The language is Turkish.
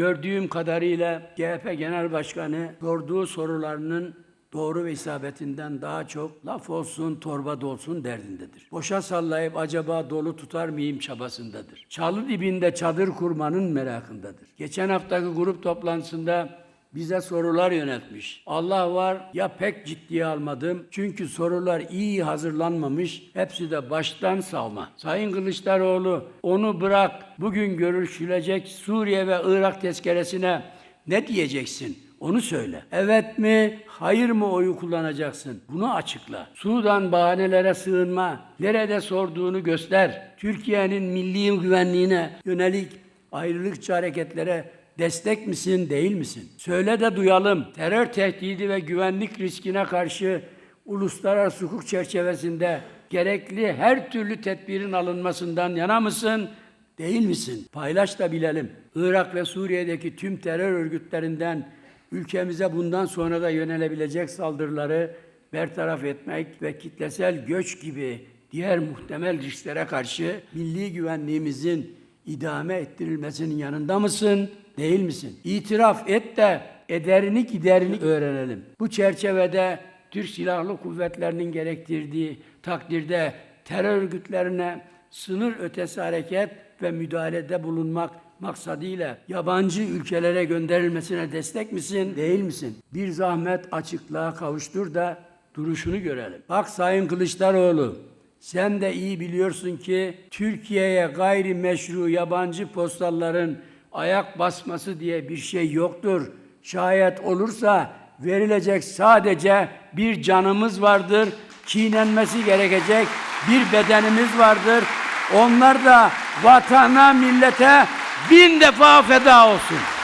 gördüğüm kadarıyla CHP Genel Başkanı sorduğu sorularının doğru ve isabetinden daha çok laf olsun torba dolsun derdindedir. Boşa sallayıp acaba dolu tutar mıyım çabasındadır. Çalı dibinde çadır kurmanın merakındadır. Geçen haftaki grup toplantısında bize sorular yöneltmiş. Allah var ya pek ciddiye almadım. Çünkü sorular iyi hazırlanmamış. Hepsi de baştan savma. Sayın Kılıçdaroğlu onu bırak bugün görüşülecek Suriye ve Irak tezkeresine ne diyeceksin? Onu söyle. Evet mi, hayır mı oyu kullanacaksın? Bunu açıkla. Sudan bahanelere sığınma. Nerede sorduğunu göster. Türkiye'nin milli güvenliğine yönelik ayrılıkçı hareketlere destek misin, değil misin? Söyle de duyalım. Terör tehdidi ve güvenlik riskine karşı uluslararası hukuk çerçevesinde gerekli her türlü tedbirin alınmasından yana mısın, değil misin? Paylaş da bilelim. Irak ve Suriye'deki tüm terör örgütlerinden ülkemize bundan sonra da yönelebilecek saldırıları bertaraf etmek ve kitlesel göç gibi diğer muhtemel risklere karşı milli güvenliğimizin idame ettirilmesinin yanında mısın, değil misin? İtiraf et de ederini giderini öğrenelim. Bu çerçevede Türk Silahlı Kuvvetleri'nin gerektirdiği takdirde terör örgütlerine sınır ötesi hareket ve müdahalede bulunmak maksadıyla yabancı ülkelere gönderilmesine destek misin, değil misin? Bir zahmet açıklığa kavuştur da duruşunu görelim. Bak Sayın Kılıçdaroğlu, sen de iyi biliyorsun ki Türkiye'ye gayri meşru yabancı postalların ayak basması diye bir şey yoktur. Şayet olursa verilecek sadece bir canımız vardır. Çiğnenmesi gerekecek bir bedenimiz vardır. Onlar da vatana, millete bin defa feda olsun.